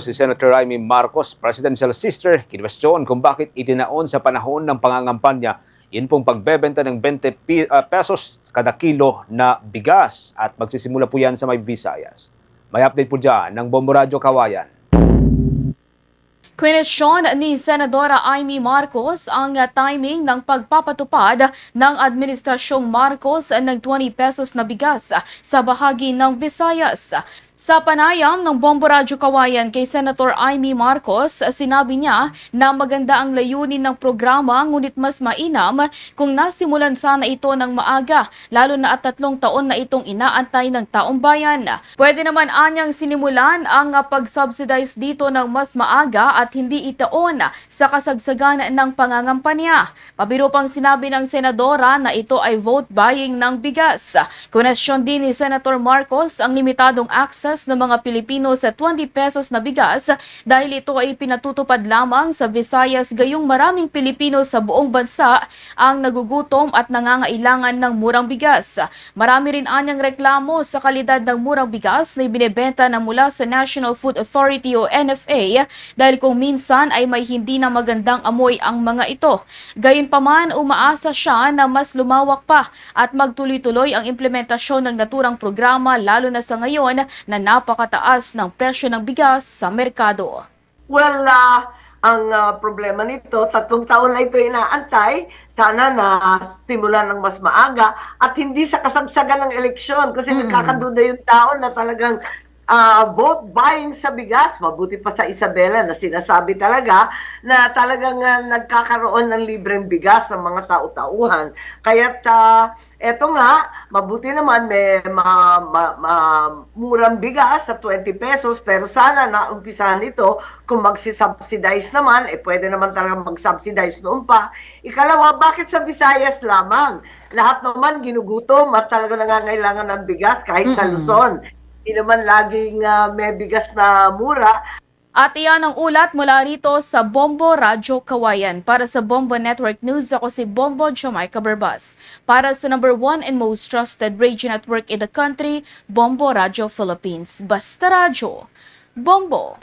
Si Senator Amy Marcos, presidential sister, kinwestiyon kung bakit itinaon sa panahon ng pangangampanya yun pong pagbebenta ng 20 pi- ah, pesos kada kilo na bigas at magsisimula po yan sa may Visayas. May update po dyan ng Bombo Radyo Kawayan. Kwenesyon ni Senadora Amy Marcos ang timing ng pagpapatupad ng Administrasyong Marcos ng 20 pesos na bigas sa bahagi ng Visayas. Sa panayam ng Bombo Radyo Kawayan kay Senator Amy Marcos, sinabi niya na maganda ang layunin ng programa ngunit mas mainam kung nasimulan sana ito ng maaga, lalo na at tatlong taon na itong inaantay ng taong bayan. Pwede naman anyang sinimulan ang pag-subsidize dito ng mas maaga at hindi itaon sa kasagsagan ng pangangampanya. Pabiro pang sinabi ng senadora na ito ay vote buying ng bigas. Konesyon din ni Senator Marcos ang limitadong access ng mga Pilipino sa 20 pesos na bigas dahil ito ay pinatutupad lamang sa Visayas gayong maraming Pilipino sa buong bansa ang nagugutom at nangangailangan ng murang bigas. Marami rin anyang reklamo sa kalidad ng murang bigas na ibinebenta na mula sa National Food Authority o NFA dahil kung minsan ay may hindi na magandang amoy ang mga ito. Gayunpaman, umaasa siya na mas lumawak pa at magtuloy-tuloy ang implementasyon ng naturang programa lalo na sa ngayon na napakataas ng presyo ng bigas sa merkado. Well, ah, ang ah, problema nito, tatlong taon na ito inaantay, sana na simulan ng mas maaga at hindi sa kasagsagan ng eleksyon kasi nagkakaduda yung tao na talagang ah, vote buying sa bigas. Mabuti pa sa Isabela na sinasabi talaga na talagang ah, nagkakaroon ng libreng bigas ng mga tao-tauhan. Kaya't ah, eto nga, mabuti naman may ma, ma- ma- murang bigas sa 20 pesos pero sana na umpisahan ito kung magsisubsidize naman, eh pwede naman talaga mag-subsidize noon pa. Ikalawa, bakit sa Visayas lamang? Lahat naman ginugutom at talaga nangangailangan ng bigas kahit sa Luzon. Hindi naman laging ah, may bigas na mura. At iyan ang ulat mula rito sa Bombo Radyo Kawayan. Para sa Bombo Network News, ako si Bombo Jamaica Barbas. Para sa number one and most trusted radio network in the country, Bombo Radyo Philippines. Basta Radyo. Bombo.